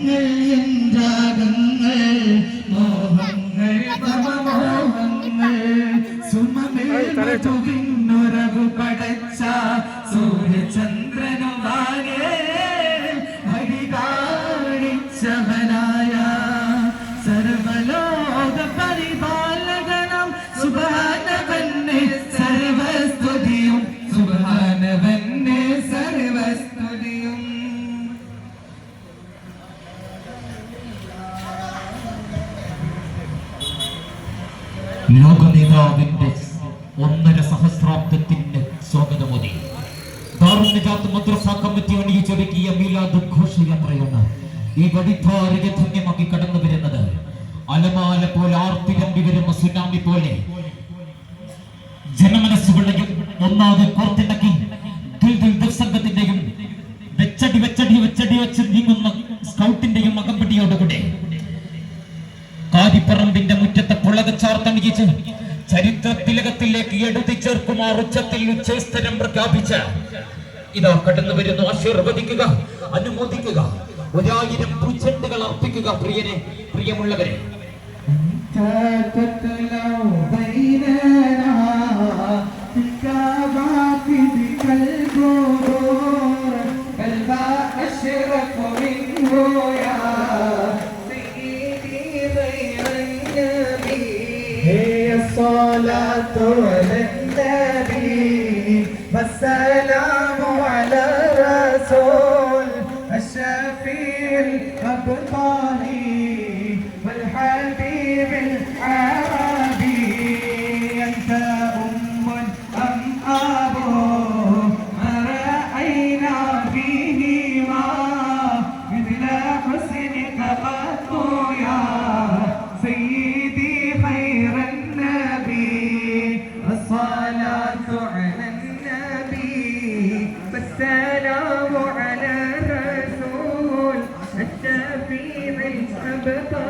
N രാഗങ്ങൾ മോഹങ്ങൾ നവമോഹങ്ങൾ സുമമേറു പടച്ച സൂര്യചന്ദ്രനും ലോകനേതാവിന്റെ ഒന്നര സഹസ്രാബ്ദത്തിന്റെ സ്വാഗതമോദി ദാറുനിജാത്ത് മദ്രസ കമ്മിറ്റി അണിയിച്ചൊരുക്കിയ മീലാദ് ഘോഷയാത്രയാണ് ഈ വടിധാരയെ ധന്യമാക്കി കടന്നു വരുന്നത്. അലമാല പോലെ ആർത്തിരമ്പി വരുന്ന സുനാമി പോലെ ജനമനസ്സുകളെയും ഒന്നാകെ കോർത്തിണക്കി സംഘത്തിന്റെയും വെച്ചടി വെച്ചടി വെച്ചടി വെച്ച് നീങ്ങുന്ന സ്കൗട്ടിന്റെയും അകമ്പടിയോടുകൂടെ കാതിപ്പറമ്പിന്റെ മുറ്റത്തെ പുളകച്ചാർത്തണിയിച്ച് ചരിത്ര തിലകത്തിലേക്ക് എഴുതി ചേർക്കുമാർ ഉച്ചത്തിൽ ഉച്ചസ്ഥരം പ്രഖ്യാപിച്ച. ഇതാ കടന്നു വരുന്നു ആശീർവദിക്കുക അനുമോദിക്കുക ഒരായിരം പൂച്ചെണ്ടുകൾ അർപ്പിക്കുക പ്രിയനെ പ്രിയമുള്ളവരെ. على النبي والسلام الصلاة على النبي والسلام على الرسول. الشفيع الأبطالي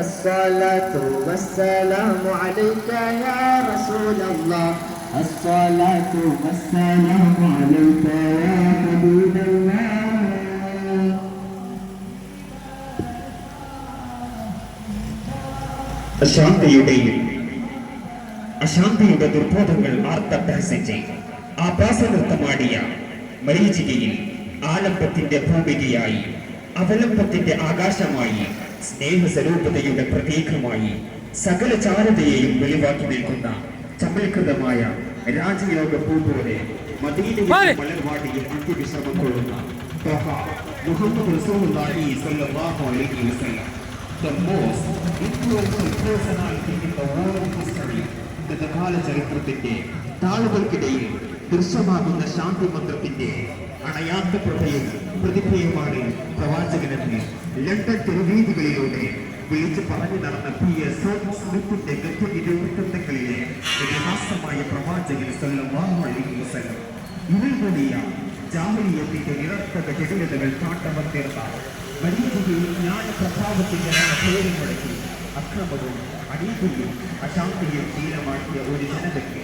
الصلاة والسلام عليك يا رسول الله الصلاة والسلام عليك يا حبيب الله അശാന്തിയുടെയും അശാന്തിയുടെ ദുർബോധങ്ങൾ ആർത്തട്ടഹസിച്ച് ആഭാസനൃത്തമാടിയ മരീചികയിൽ ആലംബത്തിന്റെ ഭൂമികയായി അവലംബത്തിന്റെ ആകാശമായി സ്നേഹസ്വരൂപതയുടെ പ്രതീകമായി സകല ചാരതയെയും വെളിവാക്കി നിൽക്കുന്ന ചമൽകൃതമായ രാജയോഗ പൂപോലെ മദീനയുടെ മലർവാടിയിൽ അന്ത്യവിശ്രമം കൊള്ളുന്ന മുഹമ്മദ് റസൂലുള്ളാഹി സ്വല്ലല്ലാഹു അലൈഹി വസല്ലം. The most influential personality in the world history ഗതകാല ചരിത്രത്തിന്റെ താളുകൾക്കിടയിൽ ദൃശ്യമാകുന്ന ശാന്തി മന്ത്രത്തിന്റെ അണയാത്ത പ്രഭയും പ്രതിഭയുമാണ് പ്രവാചകനെന്ന് ലണ്ടൻ തെരുവീതികളിലൂടെ വിളിച്ചു പറഞ്ഞു നടന്ന പി എസ് സ്മിത്തിന്റെ ഗദ്യനിരൂപങ്ങളിലെ ഇതിഹാസമായ പ്രവാചകൻ വസല്ലം ഇതിൽ കൂടിയ ജാഹലിയത്തിന്റെ നിരർത്ഥക ജടിലതകൾ കാട്ടവർ തീർത്ത മരീചികയിൽ ജ്ഞാനപ്രഭാവത്തിന്റെ പേരും മുടക്കി അക്രമവും അനീതിയും അശാന്തിയും ശീലമാക്കിയ ഒരു ജനതയ്ക്ക്